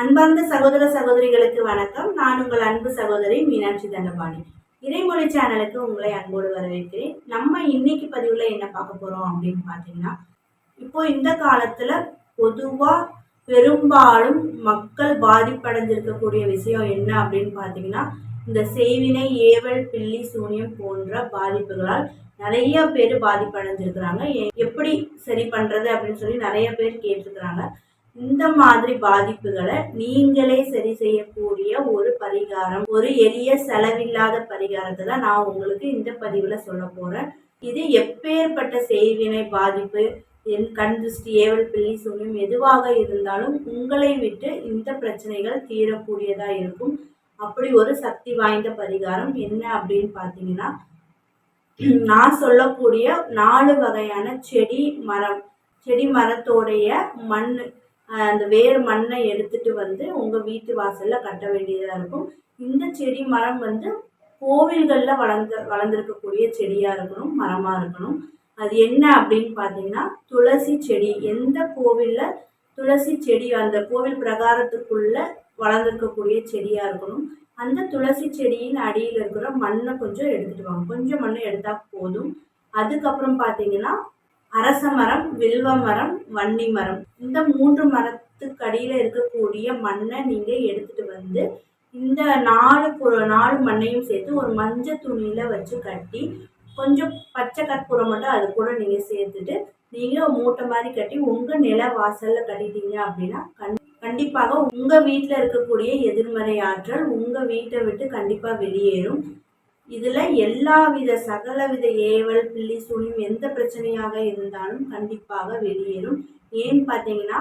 அன்பார்ந்த சகோதர சகோதரிகளுக்கு வணக்கம். நான் உங்கள் அன்பு சகோதரி மீனாட்சி தண்டபாணி. இறைமொழி சேனலுக்கு உங்களை அன்போடு வரவேற்கிறேன். நம்ம இன்னைக்கு பதிவுல என்ன பார்க்க போறோம் அப்படின்னு பார்த்தீங்கன்னா இப்போ இந்த காலத்துல பொதுவா பெரும்பாலும் மக்கள் பாதிப்படைஞ்சிருக்கக்கூடிய விஷயம் என்ன அப்படின்னு பார்த்தீங்கன்னா இந்த செய்வினை ஏவல் பில்லி சூனியம் போன்ற பாதிப்புகளால் நிறைய பேர் பாதிப்படைஞ்சிருக்கிறாங்க. எ- எப்படி சரி பண்றது அப்படின்னு சொல்லி நிறைய பேர் கேட்டிருக்கிறாங்க. இந்த மாதிரி பாதிப்புகளை நீங்களே சரி செய்யக்கூடிய ஒரு பரிகாரம் ஒரு எளிய செலவில்லாத பரிகாரத்தை தான் நான் உங்களுக்கு இந்த பதிவில் சொல்ல போகிறேன் இது எப்பேற்பட்ட செய்வினை பாதிப்பு என் கண் திருஷ்டி ஏவல் பிள்ளை சூனியம் எதுவாக இருந்தாலும் உங்களை விட்டு இந்த பிரச்சனைகள் தீரக்கூடியதாக இருக்கும். அப்படி ஒரு சக்தி வாய்ந்த பரிகாரம் என்ன அப்படின்னு பார்த்தீங்கன்னா நான் சொல்லக்கூடிய நாலு வகையான செடி மரம் செடி மரத்தோடைய மண் அந்த வேர் மண்ணை எடுத்துட்டு வந்து உங்கள் வீட்டு வாசலில் கட்ட வேண்டியதாக இருக்கும். இந்த செடி மரம் வந்து கோவில்களில் வளர்ந்து வளர்ந்துருக்கக்கூடிய செடியாக இருக்கணும் மரமாக இருக்கணும். அது என்ன அப்படின்னு பார்த்தீங்கன்னா துளசி செடி. எந்த கோவிலில் துளசி செடி அந்த கோவில் பிரகாரத்துக்குள்ள வளர்ந்துருக்கக்கூடிய செடியாக இருக்கணும் அந்த துளசி செடியின் அடியில் இருக்கிற மண்ணை கொஞ்சம் எடுத்துட்டு வாங்க. கொஞ்சம் மண்ணை எடுத்தால் போதும். அதுக்கப்புறம் பார்த்தீங்கன்னா அரச மரம் வில்வ மரம் வன்னி மரம். இந்த மூன்று மரத்துக்கு அடியில் இருக்கக்கூடிய மண்ணை நீங்கள் எடுத்துட்டு வந்து இந்த நாலு பொரு நாலு மண்ணையும் சேர்த்து ஒரு மஞ்சள் துணியில் வச்சு கட்டி கொஞ்சம் பச்சை கற்பூரம் மட்டும் அது கூட நீங்கள் சேர்த்துட்டு நீங்கள் மூட்டை மாதிரி கட்டி உங்கள் நில வாசலில் கட்டிட்டீங்க அப்படின்னா கண் கண்டிப்பாக உங்கள் வீட்டில் இருக்கக்கூடிய எதிர்மறை ஆற்றல் உங்கள் வீட்டை விட்டு கண்டிப்பாக வெளியேறும். இதில் எல்லாவித சகலவித ஏவல் பில்லி சூனியம் எந்த பிரச்சனையாக இருந்தாலும் கண்டிப்பாக வெளியேறும். ஏன்னு பார்த்தீங்கன்னா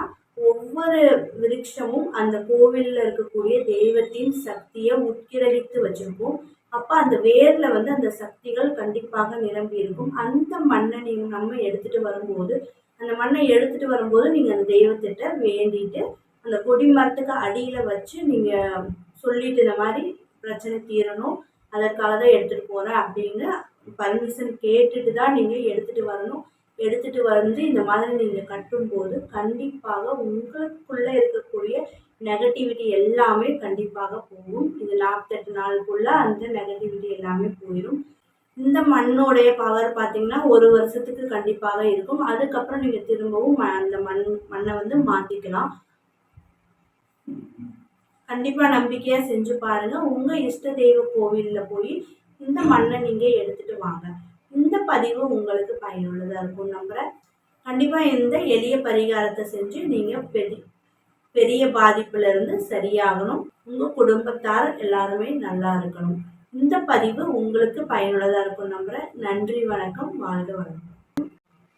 ஒவ்வொரு விருட்சமும் அந்த கோவிலில் இருக்கக்கூடிய தெய்வத்தின் சக்தியை உட்கிரகித்து வச்சிருக்கும். அப்போ அந்த வேரில் வந்து அந்த சக்திகள் கண்டிப்பாக நிரம்பி இருக்கும். அந்த மண்ணை நீங்கள் நம்ம எடுத்துகிட்டு வரும்போது அந்த மண்ணை எடுத்துகிட்டு வரும்போது நீங்கள் அந்த தெய்வத்திட்ட வேண்டிட்டு அந்த கொடி மரத்துக்கு அடியில் வச்சு நீங்கள் சொல்லிட்டு இந்த மாதிரி பிரச்சனை தீரணும். அதற்காக தான் எடுத்துகிட்டு போகிறேன் அப்படின்னு பர்மிஷன் கேட்டுட்டு தான் நீங்கள் எடுத்துகிட்டு வரணும். எடுத்துகிட்டு வந்து இந்த மாதிரி நீங்கள் கட்டும்போது கண்டிப்பாக உங்களுக்குள்ளே இருக்கக்கூடிய நெகட்டிவிட்டி எல்லாமே கண்டிப்பாக போகும். இது நாற்பத்தெட்டு நாளுக்குள்ளே அந்த நெகட்டிவிட்டி எல்லாமே போயிடும் இந்த மண்ணோடைய பவர் பார்த்திங்கன்னா ஒரு வருஷத்துக்கு கண்டிப்பாக இருக்கும். அதுக்கப்புறம் நீங்கள் திரும்பவும் ம- அந்த மண் மண்ணை வந்து மாற்றிக்கலாம் கண்டிப்பாக நம்பிக்கையாக செஞ்சு பாருங்கள் உங்கள் இஷ்ட தெய்வ கோவிலில் போய் இந்த மண்ணை நீங்கள் எடுத்துகிட்டு வாங்க. இந்த பதிவு உங்களுக்கு பயனுள்ளதாக இருக்கும் நம்புகிறேன் கண்டிப்பாக இந்த எளிய பரிகாரத்தை செஞ்சு நீங்கள் பெரிய பெரிய பாதிப்புலேருந்து சரியாகணும். உங்கள் குடும்பத்தார் எல்லாருமே நல்லா இருக்கணும். இந்த பதிவு உங்களுக்கு பயனுள்ளதாக இருக்கும் நம்புகிறேன் நன்றி வணக்கம். வாழ்க வணக்கம்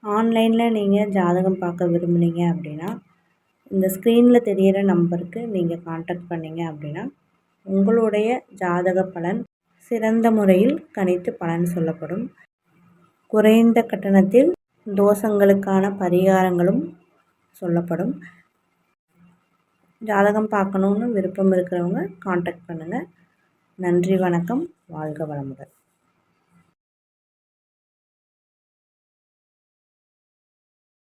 ஆன்லைனில் நீங்கள் ஜாதகம் பார்க்க விரும்புனீங்க அப்படின்னா இந்த ஸ்க்ரீனில் தெரியிற நம்பருக்கு நீங்கள் காண்டாக்ட் பண்ணிங்க அப்படின்னா உங்களுடைய ஜாதக பலன் சிறந்த முறையில் கணித்து பலன் சொல்லப்படும். குறைந்த கட்டணத்தில் தோஷங்களுக்கான பரிகாரங்களும் சொல்லப்படும். ஜாதகம் பார்க்கணுன்னு விருப்பம் இருக்கிறவங்க காண்டாக்ட் பண்ணுங்கள் நன்றி வணக்கம். வாழ்க வளமுடன்.